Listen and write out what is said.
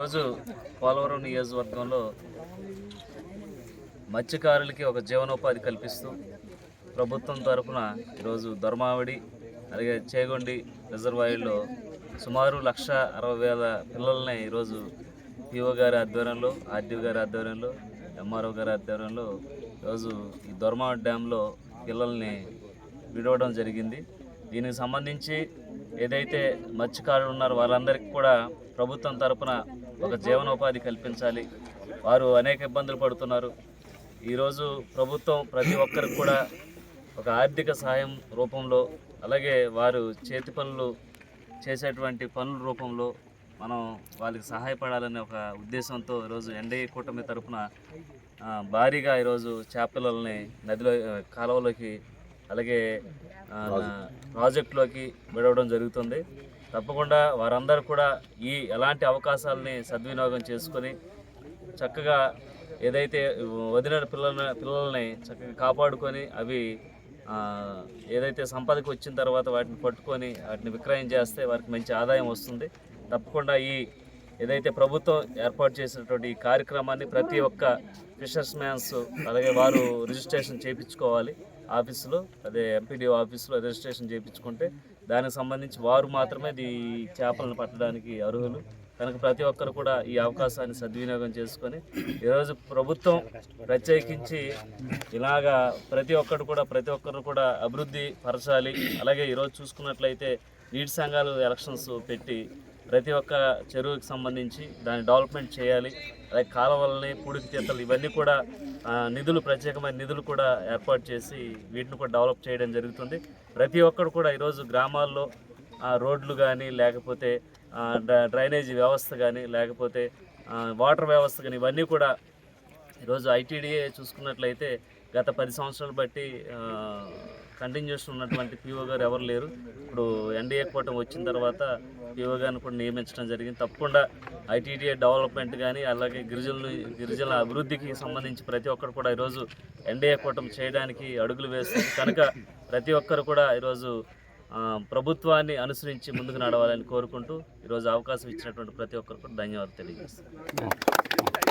రోజు పోలవరం నియోజకవర్గంలో మత్స్యకారులకి ఒక జీవనోపాధి కల్పిస్తూ ప్రభుత్వం తరఫున ఈరోజు ధర్మావడి అలాగే చేగొండి రిజర్వాయర్లో సుమారు లక్ష అరవై వేల పిల్లల్ని ఈరోజు పిఓ గారి ఆధ్వర్యంలో ఆర్డీఓ గారి ఆధ్వర్యంలో ఎంఆర్ఓ గారి ఆధ్వర్యంలో ఈరోజు ఈ ధర్మావడి డ్యాంలో పిల్లల్ని విడవడం జరిగింది. దీనికి సంబంధించి ఏదైతే మత్స్యకారులు ఉన్నారో వాళ్ళందరికీ కూడా ప్రభుత్వం తరపున ఒక జీవనోపాధి కల్పించాలి. వారు అనేక ఇబ్బందులు పడుతున్నారు. ఈరోజు ప్రభుత్వం ప్రతి ఒక్కరికి కూడా ఒక ఆర్థిక సహాయం రూపంలో అలాగే వారు చేతి పనులు చేసేటువంటి పనుల రూపంలో మనం వాళ్ళకి సహాయపడాలనే ఒక ఉద్దేశంతో ఈరోజు ఎన్డీఏ కూటమి తరపున భారీగా ఈరోజు చేపలని నదిలో కాలువలోకి అలాగే ప్రాజెక్టులోకి విడవడం జరుగుతుంది. తప్పకుండా వారందరూ కూడా ఈ ఎలాంటి అవకాశాలని సద్వినియోగం చేసుకొని చక్కగా ఏదైతే వదిలిన పిల్లల పిల్లల్ని చక్కగా కాపాడుకొని అవి ఏదైతే సంపదకి వచ్చిన తర్వాత వాటిని పట్టుకొని వాటిని విక్రయం చేస్తే వారికి మంచి ఆదాయం వస్తుంది. తప్పకుండా ఈ ఏదైతే ప్రభుత్వం ఏర్పాటు చేసినటువంటి ఈ కార్యక్రమాన్ని ప్రతి ఒక్క ఫిషర్స్ మ్యాన్స్ అలాగే వారు రిజిస్ట్రేషన్ చేయించుకోవాలి. ఆఫీసులో అదే ఎంపీడీఓ ఆఫీసులో రిజిస్ట్రేషన్ చేయించుకుంటే దానికి సంబంధించి వారు మాత్రమే ఈ చేపలను పట్టడానికి అర్హులు. కనుక ప్రతి ఒక్కరు కూడా ఈ అవకాశాన్ని సద్వినియోగం చేసుకొని ఈరోజు ప్రభుత్వం ప్రత్యేకించి ఇలాగా ప్రతి ఒక్కరు కూడా ప్రతి ఒక్కరు కూడా అభివృద్ధి పరచాలి. అలాగే ఈరోజు చూసుకున్నట్లయితే నీటి సంఘాలు ఎలక్షన్స్ పెట్టి ప్రతి ఒక్క చెరువుకి సంబంధించి దాన్ని డెవలప్మెంట్ చేయాలి. అలాగే కాలువలని పూడికి తీతలు ఇవన్నీ కూడా నిధులు ప్రత్యేకమైన నిధులు కూడా ఏర్పాటు చేసి వీటిని కూడా డెవలప్ చేయడం జరుగుతుంది. ప్రతి ఒక్కరు కూడా ఈరోజు గ్రామాల్లో రోడ్లు కానీ లేకపోతే డ్రైనేజీ వ్యవస్థ కానీ లేకపోతే వాటర్ వ్యవస్థ కానీ ఇవన్నీ కూడా ఈరోజు ఐటీడీఏ చూసుకున్నట్లయితే గత పది సంవత్సరాలు బట్టి కంటిన్యూషన్ ఉన్నటువంటి పీఓ గారు ఎవరు లేరు. ఇప్పుడు ఎన్డీఏ కూటమి వచ్చిన తర్వాత పీఓ గారిని కూడా నియమించడం జరిగింది. తప్పకుండా ఐటీడీఏ డెవలప్మెంట్ కానీ అలాగే గిరిజనులు గిరిజనుల అభివృద్ధికి సంబంధించి ప్రతి ఒక్కరు కూడా ఈరోజు ఎన్డీఏ కూటమి చేయడానికి అడుగులు వేస్తుంది కనుక ప్రతి ఒక్కరు కూడా ఈరోజు ప్రభుత్వాన్ని అనుసరించి ముందుకు నడవాలని కోరుకుంటూ ఈరోజు అవకాశం ఇచ్చినటువంటి ప్రతి ఒక్కరు కూడా ధన్యవాదాలు తెలియజేస్తాను